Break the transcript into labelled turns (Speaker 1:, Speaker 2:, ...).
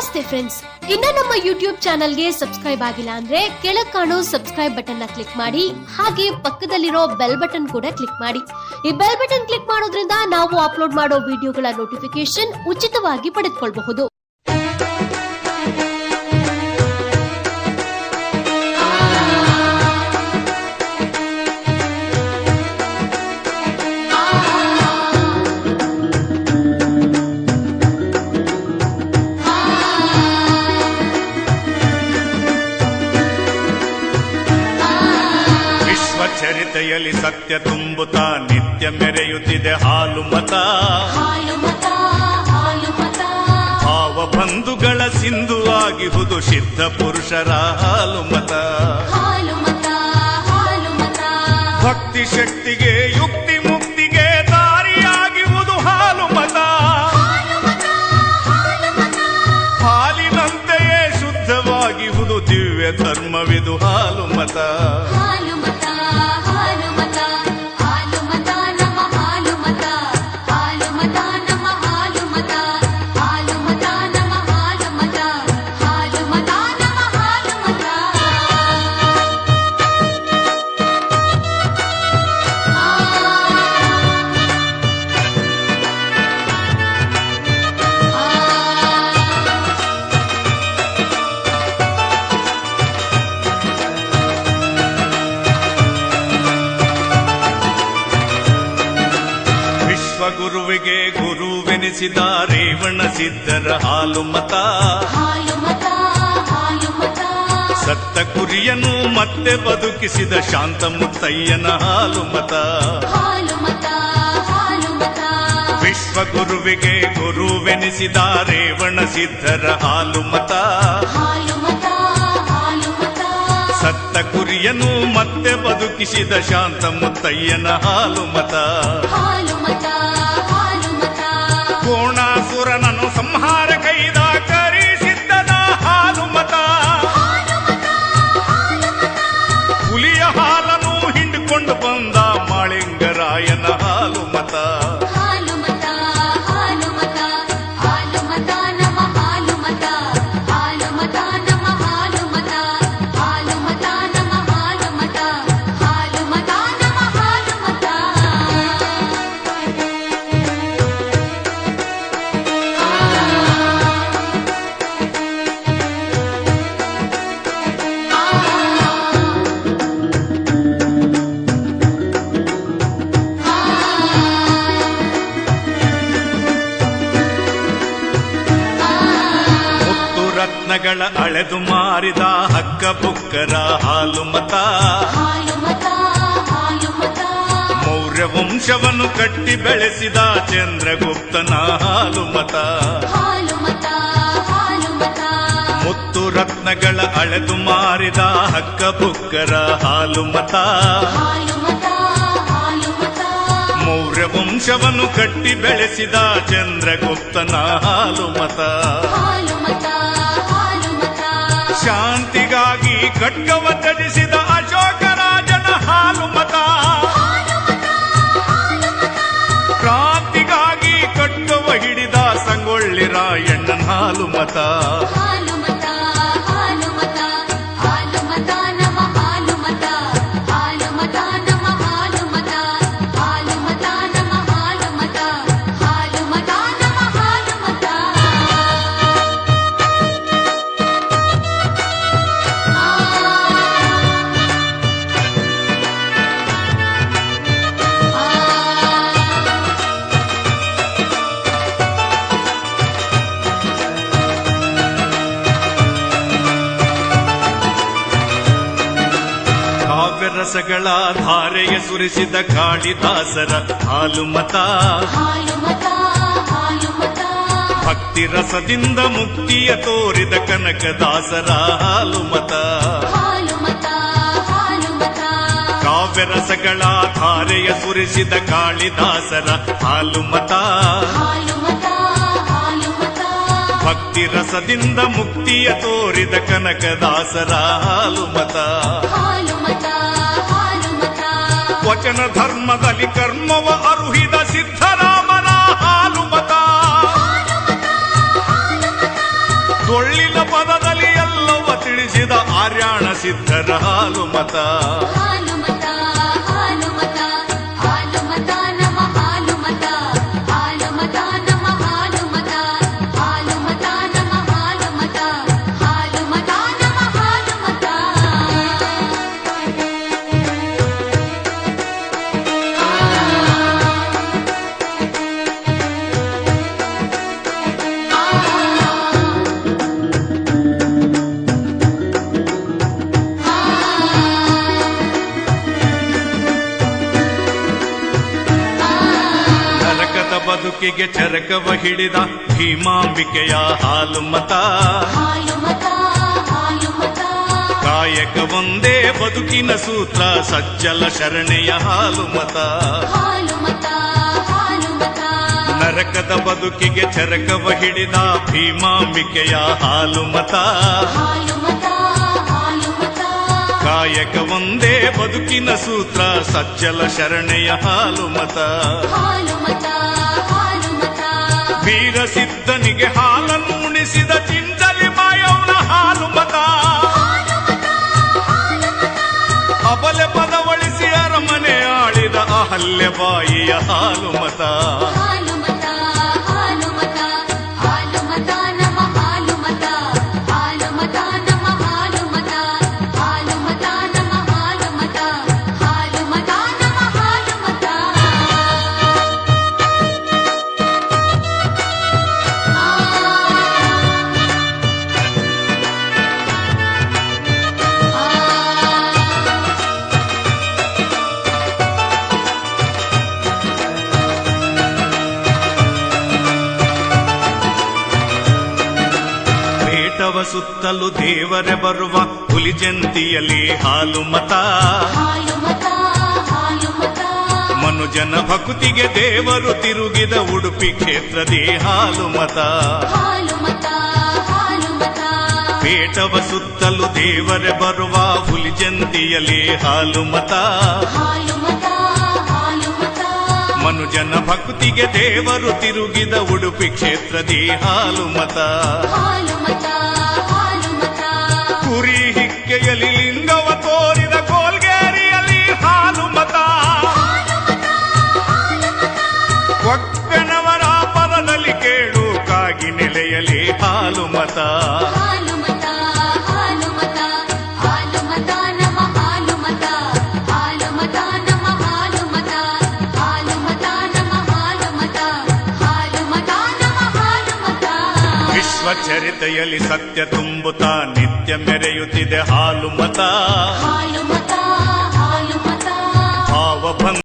Speaker 1: ನಮಸ್ತೆ ಫ್ರೆಂಡ್ಸ್ ಇನ್ನ ನಮ್ಮ ಯೂಟ್ಯೂಬ್ ಚಾನಲ್ಗೆ ಸಬ್ಸ್ಕ್ರೈಬ್ ಆಗಿಲ್ಲ ಅಂದ್ರೆ ಕೆಳಗ್ ಕಾಣೋ ಸಬ್ಸ್ಕ್ರೈಬ್ ಬಟನ್ನ ಕ್ಲಿಕ್ ಮಾಡಿ, ಹಾಗೆ ಪಕ್ಕದಲ್ಲಿರೋ ಬೆಲ್ ಬಟನ್ ಕೂಡ ಕ್ಲಿಕ್ ಮಾಡಿ. ಈ ಬೆಲ್ ಬಟನ್ ಕ್ಲಿಕ್ ಮಾಡೋದ್ರಿಂದ ನಾವು ಅಪ್ಲೋಡ್ ಮಾಡೋ ವಿಡಿಯೋಗಳ ನೋಟಿಫಿಕೇಶನ್ ಉಚಿತವಾಗಿ ಪಡೆದುಕೊಳ್ಳಬಹುದು
Speaker 2: ವಿಶ್ವಚರಿತೆಯಲ್ಲಿ ಸತ್ಯ ತುಂಬುತ್ತಾ ನಿತ್ಯ ಮೆರೆಯುತ್ತಿದೆ ಹಾಲು ಮತ. ಭಾವ ಬಂಧುಗಳ ಸಿಂಧುವಾಗಿಹುದು ಸಿದ್ಧ ಪುರುಷರ ಹಾಲು ಮತ. ಭಕ್ತಿ ಶಕ್ತಿಗೆ ಯುಕ್ತಿ ಮುಕ್ತಿಗೆ ದಾರಿಯಾಗಿರುವುದು ಹಾಲು ಮತ. ಹಾಲಿನಂತೆಯೇ ಶುದ್ಧವಾಗಿಹುದು ದಿವ್ಯ ಧರ್ಮವಿದು ಹಾಲು ಮತ. ವಿಶ್ವಗುರುವಿಗೆ ಗುರುವೆನಿಸಿದ ರೇವಣ ಸಿದ್ಧರ ಹಾಲು ಮತ. ಸತ್ತ ಕುರಿಯನು ಮತ್ತೆ ಬದುಕಿಸಿದ ಶಾಂತ ಮುತ್ತಯ್ಯನ ಹಾಲು ಮತ
Speaker 3: ವಿಶ್ವ
Speaker 2: ಗುರುವಿಗೆ ಗುರುವೆನಿಸಿದ ರೇವಣ ಸಿದ್ಧರ ಹಾಲು ಮತ.
Speaker 3: ಹಾಲು ಹಾಲು ಮತ.
Speaker 2: ಸತ್ತ ಕುರಿಯನು ಮತ್ತೆ ಬದುಕಿಸಿದ ಶಾಂತ ಮುತ್ತಯ್ಯನ ಹಾಲು ಮತ. ರತ್ನಗಳ ಅಳೆದು ಮಾರಿದ ಹಕ್ಕ ಬುಕ್ಕರ ಹಾಲು ಮತ. ಮೌರ್ಯ ವಂಶವನ್ನು ಕಟ್ಟಿ ಬೆಳೆಸಿದ ಚಂದ್ರಗುಪ್ತನ ಹಾಲು ಮತ. ಮುತ್ತು ರತ್ನಗಳ ಅಳೆದು ಮಾರಿದ ಹಕ್ಕ ಬುಕ್ಕರ ಹಾಲು ಮತ. ಮೌರ್ಯ ವಂಶವನ್ನು ಕಟ್ಟಿ ಬೆಳೆಸಿದ ಚಂದ್ರಗುಪ್ತನ ಹಾಲು ಮತ. ಖಡ್ಗವ ತಡಿಸಿದ ಅಶೋಕರಾಜನ ಹಾಲು ಮತ
Speaker 3: ಹಾಲು ಮತ.
Speaker 2: ಕ್ರಾಂತಿಗಾಗಿ ಕಟ್ಟುವ ಹಿಡಿದ ಸಂಗೊಳ್ಳಿ ರಾಯಣ್ಣನ ಹಾಲು ಮತ. ರಸಗಳ ಧಾರೆಯ ಸುರಿಸಿದ ಕಾಳಿದಾಸರ ಹಾಲು ಮತ ಭಕ್ತಿ ರಸದಿಂದ ಮುಕ್ತಿಯ ತೋರಿದ ಕನಕದಾಸರ ಹಾಲು ಮತ ಕಾವ್ಯ ರಸಗಳ ಧಾರೆಯ ಸುರಿಸಿದ ಕಾಳಿದಾಸರ ಹಾಲು ಮತ ಭಕ್ತಿ ರಸದಿಂದ ಮುಕ್ತಿಯ ತೋರಿದ ಕನಕದಾಸರ ಹಾಲು ಮತ ವಚನ ಧರ್ಮದಲ್ಲಿ ಕರ್ಮವ ಅರುಹಿದ ಸಿದ್ಧರಾಮನ
Speaker 3: ಹಾಲುಮತ. ತೊಳ್ಳಿನ ಪದದಲ್ಲಿ ಎಲ್ಲವ ತಿಳಿಸಿದ ಆರ್ಯಾಣ ಸಿದ್ಧರ
Speaker 2: ಹಾಲುಮತ. ಬದುಕಿಗೆ ಚರಕವ ಹಿಡಿದ ಭೀಮಾಂಬಿಕೆಯ ಹಾಲು ಮತ. ಕಾಯಕ ಒಂದೇ ಬದುಕಿನ ಸೂತ್ರ ಸಜ್ಜಲ ಶರಣೆಯ ಹಾಲು ಮತ. ನರಕದ ಬದುಕಿಗೆ ಚರಕವ ಹಿಡಿದ ಭೀಮಾಂಬಿಕೆಯ ಹಾಲು ಮತ. ಕಾಯಕ ಒಂದೇ ಬದುಕಿನ ಸೂತ್ರ ಸಜ್ಜಲ ಶರಣೆಯ ಹಾಲು ಮತ. ವೀರ ಸಿದ್ಧನಿಗೆ ಹಾಲನ್ನು ಉಣಿಸಿದ ಚಿಂತಲಿ ಮಾಯವ್ನ ಹಾಲು ಮತ ಅಬಲೆ ಪದವಳಿಸಿ ಅರಮನೆ ಆಳಿದ ಅಹಲ್ಯ ಬಾಯಿಯ ಹಾಲು ಮತ ಸುತ್ತಲೂ ದೇವರೇ ಬರುವ ಹುಲಿ ಜಂತಿಯಲ್ಲಿ ಹಾಲು ಮತ. ಮನುಜನ ಭಕ್ತಿಗೆ ದೇವರು ತಿರುಗಿದ ಉಡುಪಿ ಕ್ಷೇತ್ರದಿ ಹಾಲು ಮತ. ಪೇಟವ ಸುತ್ತಲೂ ದೇವರೇ ಬರುವ ಹುಲಿ ಜಂತಿಯಲ್ಲಿ ಹಾಲು ಮತ.
Speaker 3: ಹಾಲು ಮತ
Speaker 2: ಮನುಜನ ಭಕ್ತಿಗೆ ದೇವರು ತಿರುಗಿದ ಉಡುಪಿ ಕ್ಷೇತ್ರದಿ ಹಾಲು ಮತ.
Speaker 3: que hay
Speaker 2: el ಸ್ವಚರಿತೆಯಲ್ಲಿ ಸತ್ಯ ತುಂಬುತ್ತ ನಿತ್ಯ ಮೆರೆಯುತ್ತಿದೆ ಹಾಲು ಮತ ಹಾಲು ಮತ
Speaker 3: ಹಾಲು ಮತ